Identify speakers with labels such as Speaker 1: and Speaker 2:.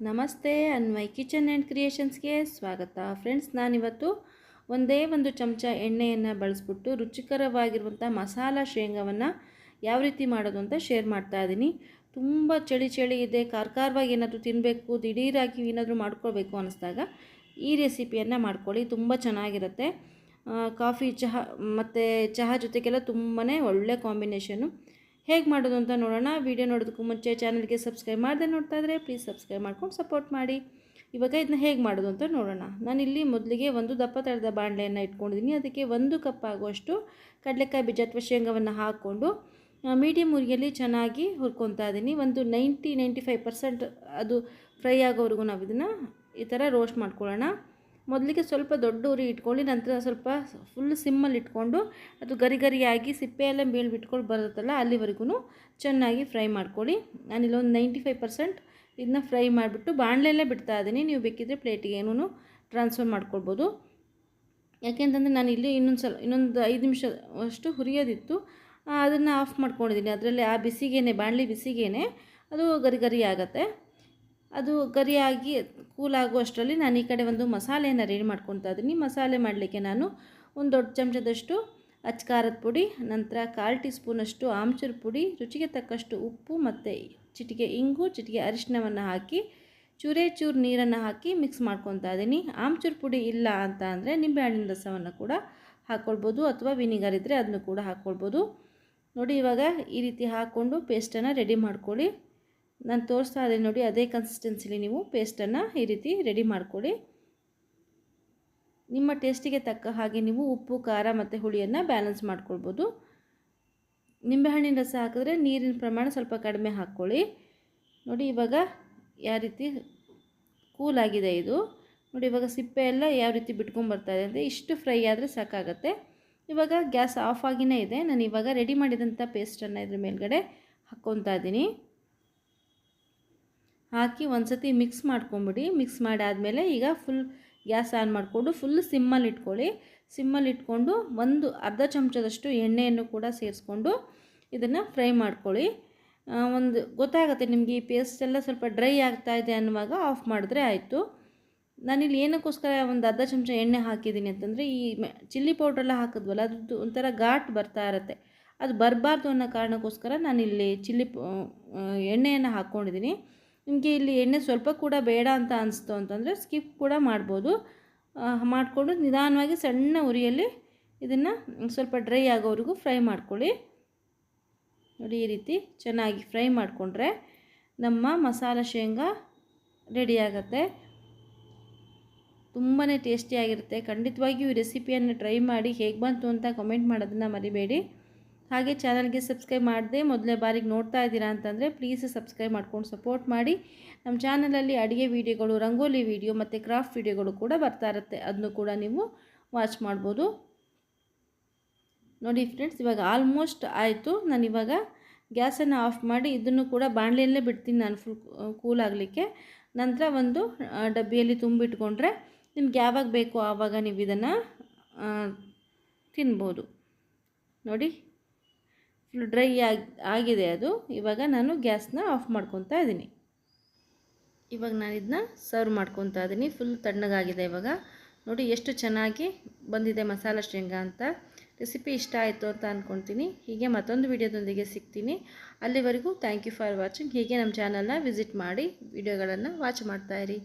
Speaker 1: ನಮಸ್ತೆ, Anvay kitchen and ಕ್ರಿಯೇಷನ್ಸ್ಗೆ ಸ್ವಾಗತ. Friends, ನಾನಿವತ್ತು ಒಂದೇ ಒಂದು ಚಮಚ ಎಣ್ಣೆಯನ್ನು ಬಳಸ್ಬಿಟ್ಟು ರುಚಿಕರವಾಗಿರುವಂಥ ಮಸಾಲ ಶೇಂಗಾವನ್ನು ಯಾವ ರೀತಿ ಮಾಡೋದು ಅಂತ ಶೇರ್ ಮಾಡ್ತಾ ಇದ್ದೀನಿ. ತುಂಬ ಚಳಿ ಚಳಿ ಇದೆ, ಕಾರ್ಕಾರವಾಗಿ ಏನಾದರೂ ತಿನ್ನಬೇಕು ದಿಢೀರಾಗಿ ಏನಾದರೂ ಮಾಡ್ಕೊಳ್ಬೇಕು ಅನ್ನಿಸ್ದಾಗ ಈ ರೆಸಿಪಿಯನ್ನು ಮಾಡ್ಕೊಳ್ಳಿ, ತುಂಬ ಚೆನ್ನಾಗಿರುತ್ತೆ. ಕಾಫಿ, ಚಹಾ, ಮತ್ತು ಚಹಾ ಜೊತೆಗೆಲ್ಲ ತುಂಬಾ ಒಳ್ಳೆ ಕಾಂಬಿನೇಷನು ಹೇಗೆ ಮಾಡೋದು ಅಂತ ನೋಡೋಣ. ವಿಡಿಯೋ ನೋಡೋದಕ್ಕೂ ಮುಂಚೆ ಚಾನಲ್ಗೆ ಸಬ್ಸ್ಕ್ರೈಬ್ ಮಾಡದೆ ನೋಡ್ತಾ ಇದ್ದರೆ ಪ್ಲೀಸ್ ಸಬ್ಸ್ಕ್ರೈಬ್ ಮಾಡ್ಕೊಂಡು ಸಪೋರ್ಟ್ ಮಾಡಿ. ಇವಾಗ ಇದನ್ನ ಹೇಗೆ ಮಾಡೋದು ಅಂತ ನೋಡೋಣ. ನಾನಿಲ್ಲಿ ಮೊದಲಿಗೆ ಒಂದು ದಪ್ಪ ತಳದ ಬಾಣಲೆಯನ್ನು ಇಟ್ಕೊಂಡಿದ್ದೀನಿ ಅದಕ್ಕೆ ಒಂದು ಕಪ್ ಆಗುವಷ್ಟು ಕಡಲೆಕಾಯಿ ಬೀಜ ಅಥವಾ ಶೇಂಗಾವನ್ನು ಹಾಕ್ಕೊಂಡು ಮೀಡಿಯಮ್ ಉರಿಯಲ್ಲಿ ಚೆನ್ನಾಗಿ ಹುರ್ಕೊತಾ ಇದ್ದೀನಿ. ಒಂದು ನೈಂಟಿ ನೈಂಟಿ ಫೈವ್ ಪರ್ಸೆಂಟ್ ಅದು ಫ್ರೈ ಆಗೋವರೆಗೂ ನಾವು ಇದನ್ನು ಈ ಥರ ರೋಸ್ಟ್ ಮಾಡ್ಕೊಳ್ಳೋಣ. ಮೊದಲಿಗೆ ಸ್ವಲ್ಪ ದೊಡ್ಡ ಉರಿ ಇಟ್ಕೊಳ್ಳಿ ನಂತರ ಸ್ವಲ್ಪ ಫುಲ್ ಸಿಮ್ಮಲ್ಲಿ ಇಟ್ಕೊಂಡು, ಅದು ಗರಿ ಗರಿಯಾಗಿ ಸಿಪ್ಪೆ ಎಲ್ಲ ಮೇಲ್ ಬಿಟ್ಕೊಂಡು ಬರುತ್ತಲ್ಲ ಅಲ್ಲಿವರೆಗೂ ಚೆನ್ನಾಗಿ ಫ್ರೈ ಮಾಡ್ಕೊಳ್ಳಿ. ನಾನಿಲ್ಲಿ ಒಂದು ನೈಂಟಿ ಫೈವ್ ಪರ್ಸೆಂಟ್ ಇದನ್ನ ಫ್ರೈ ಮಾಡಿಬಿಟ್ಟು ಬಾಣಲೆಲ್ಲೇ ಬಿಡ್ತಾ ಇದ್ದೀನಿ. ನೀವು ಬೇಕಿದ್ದರೆ ಪ್ಲೇಟಿಗೆ ಏನೂ ಟ್ರಾನ್ಸ್ಫರ್ ಮಾಡ್ಕೊಳ್ಬೋದು. ಯಾಕೆಂತಂದರೆ ನಾನು ಇಲ್ಲಿ ಇನ್ನೊಂದು ಸಲ, ಇನ್ನೊಂದು ಐದು ನಿಮಿಷ ಅಷ್ಟು ಹುರಿಯೋದಿತ್ತು. ಅದನ್ನು ಆಫ್ ಮಾಡ್ಕೊಂಡಿದ್ದೀನಿ ಅದರಲ್ಲಿ ಆ ಬಿಸಿಗೇನೆ, ಬಾಣಲಿ ಬಿಸಿಗೇನೆ, ಅದು ಗರಿ ಗರಿ ಆಗುತ್ತೆ. ಅದು ಗರಿಯಾಗಿ ಕೂಲ್ ಆಗುವಷ್ಟರಲ್ಲಿ ನಾನು ಈ ಕಡೆ ಒಂದು ಮಸಾಲೆಯನ್ನು ರೆಡಿ ಮಾಡ್ಕೊತಾ ಇದ್ದೀನಿ. ಮಸಾಲೆ ಮಾಡಲಿಕ್ಕೆ ನಾನು ಒಂದು ದೊಡ್ಡ ಚಮಚದಷ್ಟು ಅಚ್ಕಾರದ ಪುಡಿ, ನಂತರ ಕಾಲು ಟೀ ಸ್ಪೂನಷ್ಟು ಆಮ್ಚೂರು ಪುಡಿ, ರುಚಿಗೆ ತಕ್ಕಷ್ಟು ಉಪ್ಪು ಮತ್ತು ಚಿಟಿಕೆ ಇಂಗು, ಚಿಟಿಕೆ ಅರಿಶಿನವನ್ನು ಹಾಕಿ, ಚೂರೇ ಚೂರು ನೀರನ್ನು ಹಾಕಿ ಮಿಕ್ಸ್ ಮಾಡ್ಕೊತಾ ಇದ್ದೀನಿ. ಆಮ್ಚೂರು ಪುಡಿ ಇಲ್ಲ ಅಂತ ಅಂದರೆ ನಿಂಬೆಹಣ್ಣಿನ ರಸವನ್ನು ಕೂಡ ಹಾಕ್ಕೊಳ್ಬೋದು ಅಥವಾ ವಿನಿಗರ್ ಇದ್ದರೆ ಅದನ್ನು ಕೂಡ ಹಾಕ್ಕೊಳ್ಬೋದು ನೋಡಿ ಇವಾಗ ಈ ರೀತಿ ಹಾಕ್ಕೊಂಡು ಪೇಸ್ಟನ್ನು ರೆಡಿ ಮಾಡ್ಕೊಳ್ಳಿ. ನಾನು ತೋರಿಸ್ತಾ ಇದ್ದೀನಿ ನೋಡಿ, ಅದೇ ಕನ್ಸಿಸ್ಟೆನ್ಸಿಲಿ ನೀವು ಪೇಸ್ಟನ್ನು ಈ ರೀತಿ ರೆಡಿ ಮಾಡ್ಕೊಳ್ಳಿ ನಿಮ್ಮ ಟೇಸ್ಟಿಗೆ ತಕ್ಕ ಹಾಗೆ ನೀವು ಉಪ್ಪು, ಖಾರ ಮತ್ತು ಹುಳಿಯನ್ನು ಬ್ಯಾಲೆನ್ಸ್ ಮಾಡ್ಕೊಳ್ಬೋದು. ನಿಂಬೆಹಣ್ಣಿನ ರಸ ಹಾಕಿದ್ರೆ ನೀರಿನ ಪ್ರಮಾಣ ಸ್ವಲ್ಪ ಕಡಿಮೆ ಹಾಕ್ಕೊಳ್ಳಿ. ನೋಡಿ, ಇವಾಗ ಯಾವ ರೀತಿ ಕೂಲ್ ಆಗಿದೆ ಇದು. ನೋಡಿ, ಇವಾಗ ಸಿಪ್ಪೆ ಎಲ್ಲ ಯಾವ ರೀತಿ ಬಿಟ್ಕೊಂಬರ್ತಾ ಇದೆ ಅಂದರೆ ಇಷ್ಟು ಫ್ರೈ ಆದರೆ ಸಾಕಾಗತ್ತೆ. ಇವಾಗ ಗ್ಯಾಸ್ ಆಫ್ ಆಗಿನೇ ಇದೆ. ನಾನು ಇವಾಗ ರೆಡಿ ಮಾಡಿದಂಥ ಪೇಸ್ಟನ್ನು ಇದ್ರ ಮೇಲ್ಗಡೆ ಹಾಕ್ಕೊತಾ ಇದ್ದೀನಿ. ಹಾಕಿ ಒಂದು ಸತಿ ಮಿಕ್ಸ್ ಮಾಡ್ಕೊಂಬಿಡಿ. ಮಿಕ್ಸ್ ಮಾಡಾದಮೇಲೆ ಈಗ ಫುಲ್ ಗ್ಯಾಸ್ ಆನ್ ಮಾಡಿಕೊಂಡು ಫುಲ್ ಸಿಮ್ಮಲ್ಲಿ ಇಟ್ಕೊಳ್ಳಿ. ಸಿಮ್ಮಲ್ಲಿ ಇಟ್ಕೊಂಡು ಒಂದು ಅರ್ಧ ಚಮಚದಷ್ಟು ಎಣ್ಣೆಯನ್ನು ಕೂಡ ಸೇರಿಸ್ಕೊಂಡು ಇದನ್ನು ಫ್ರೈ ಮಾಡ್ಕೊಳ್ಳಿ. ಒಂದು ಗೊತ್ತಾಗುತ್ತೆ ನಿಮಗೆ ಈ ಪೇಸ್ಟ್ ಎಲ್ಲ ಸ್ವಲ್ಪ ಡ್ರೈ ಆಗ್ತಾ ಇದೆ ಅನ್ನುವಾಗ ಆಫ್ ಮಾಡಿದ್ರೆ ಆಯಿತು. ನಾನಿಲ್ಲಿ ಏನಕ್ಕೋಸ್ಕರ ಒಂದು ಅರ್ಧ ಚಮಚ ಎಣ್ಣೆ ಹಾಕಿದ್ದೀನಿ ಅಂತಂದರೆ ಈ ಚಿಲ್ಲಿ ಪೌಡ್ರೆಲ್ಲ ಹಾಕಿದ್ವಲ್ಲ, ಅದ್ರದ್ದು ಒಂಥರ ಘಾಟ್ ಬರ್ತಾ ಇರುತ್ತೆ. ಅದು ಬರಬಾರ್ದು ಅನ್ನೋ ಕಾರಣಕ್ಕೋಸ್ಕರ ನಾನಿಲ್ಲಿ ಚಿಲ್ಲಿ ಎಣ್ಣೆಯನ್ನು ಹಾಕ್ಕೊಂಡಿದ್ದೀನಿ ನಿಮಗೆ ಇಲ್ಲಿ ಎಣ್ಣೆ ಸ್ವಲ್ಪ ಕೂಡ ಬೇಡ ಅಂತ ಅನಿಸ್ತು ಅಂತಂದರೆ ಸ್ಕಿಪ್ ಕೂಡ ಮಾಡ್ಬೋದು. ಮಾಡಿಕೊಂಡು ನಿಧಾನವಾಗಿ ಸಣ್ಣ ಉರಿಯಲ್ಲಿ ಇದನ್ನು ಸ್ವಲ್ಪ ಡ್ರೈ ಆಗೋವರೆಗೂ ಫ್ರೈ ಮಾಡ್ಕೊಳ್ಳಿ. ನೋಡಿ ಈ ರೀತಿ ಚೆನ್ನಾಗಿ ಫ್ರೈ ಮಾಡಿಕೊಂಡ್ರೆ ನಮ್ಮ ಮಸಾಲ ಶೇಂಗಾ ರೆಡಿಯಾಗತ್ತೆ ತುಂಬಾ ಟೇಸ್ಟಿಯಾಗಿರುತ್ತೆ ಖಂಡಿತವಾಗಿಯೂ ಈ ರೆಸಿಪಿಯನ್ನು ಟ್ರೈ ಮಾಡಿ ಹೇಗೆ ಬಂತು ಅಂತ ಕಮೆಂಟ್ ಮಾಡೋದನ್ನು ಮರಿಬೇಡಿ. ಹಾಗೆ ಚಾನಲ್ಗೆ ಸಬ್ಸ್ಕ್ರೈಬ್ ಮಾಡದೆ ಮೊದಲೇ ಬಾರಿಗೆ ನೋಡ್ತಾ ಇದ್ದೀರಾ ಅಂತಂದರೆ ಪ್ಲೀಸ್ ಸಬ್ಸ್ಕ್ರೈಬ್ ಮಾಡ್ಕೊಂಡು ಸಪೋರ್ಟ್ ಮಾಡಿ. ನಮ್ಮ ಚಾನಲಲ್ಲಿ ಅಡುಗೆ ವೀಡಿಯೋಗಳು ರಂಗೋಲಿ ವೀಡಿಯೋ ಮತ್ತು ಕ್ರಾಫ್ಟ್ ವೀಡಿಯೋಗಳು ಕೂಡ ಬರ್ತಾ ಇರುತ್ತೆ. ಅದನ್ನು ಕೂಡ ನೀವು ವಾಚ್ ಮಾಡ್ಬೋದು. ನೋಡಿ ಫ್ರೆಂಡ್ಸ್ ಇವಾಗ ಆಲ್ಮೋಸ್ಟ್ ಆಯಿತು. ನಾನು ಇವಾಗ ಗ್ಯಾಸನ್ನು ಆಫ್ ಮಾಡಿ ಇದನ್ನು ಕೂಡ ಬಾಣಲೆಯಲ್ಲೇ ಬಿಡ್ತೀನಿ ನಾನು ಫುಲ್ ಕೂಲ್ ಆಗಲಿಕ್ಕೆ. ನಂತರ ಒಂದು ಡಬ್ಬಿಯಲ್ಲಿ ತುಂಬಿಟ್ಕೊಂಡ್ರೆ ನಿಮ್ಗೆ ಯಾವಾಗ ಬೇಕೋ ಆವಾಗ ನೀವು ಇದನ್ನು ತಿನ್ಬೋದು. ನೋಡಿ. ಡ್ರೈ ಆಗಿ, ಆಗಿದೆ ಅದು. ಇವಾಗ ನಾನು ಗ್ಯಾಸ್ನ ಆಫ್ ಮಾಡ್ಕೊತಾ ಇದ್ದೀನಿ. ಇವಾಗ ನಾನು ಇದನ್ನ ಸರ್ವ್ ಮಾಡ್ಕೊತಾ ಇದ್ದೀನಿ. ಫುಲ್ ತಣ್ಣಗಾಗಿದೆ ಇವಾಗ. ನೋಡಿ ಎಷ್ಟು ಚೆನ್ನಾಗಿ ಬಂದಿದೆ ಮಸಾಲ ಶೇಂಗಾ ಅಂತ. ರೆಸಿಪಿ ಇಷ್ಟ ಆಯಿತು ಅಂತ ಅಂದ್ಕೊತೀನಿ ಹೀಗೆ ಮತ್ತೊಂದು ವಿಡಿಯೋದೊಂದಿಗೆ ಸಿಗ್ತೀನಿ. ಅಲ್ಲಿವರೆಗೂ ಥ್ಯಾಂಕ್ ಯು ಫಾರ್ ವಾಚಿಂಗ್ ಹೀಗೆ ನಮ್ಮ ಚಾನಲ್ನ ವಿಸಿಟ್ ಮಾಡಿ ವಿಡಿಯೋಗಳನ್ನು ವಾಚ್ ಮಾಡ್ತಾಯಿರಿ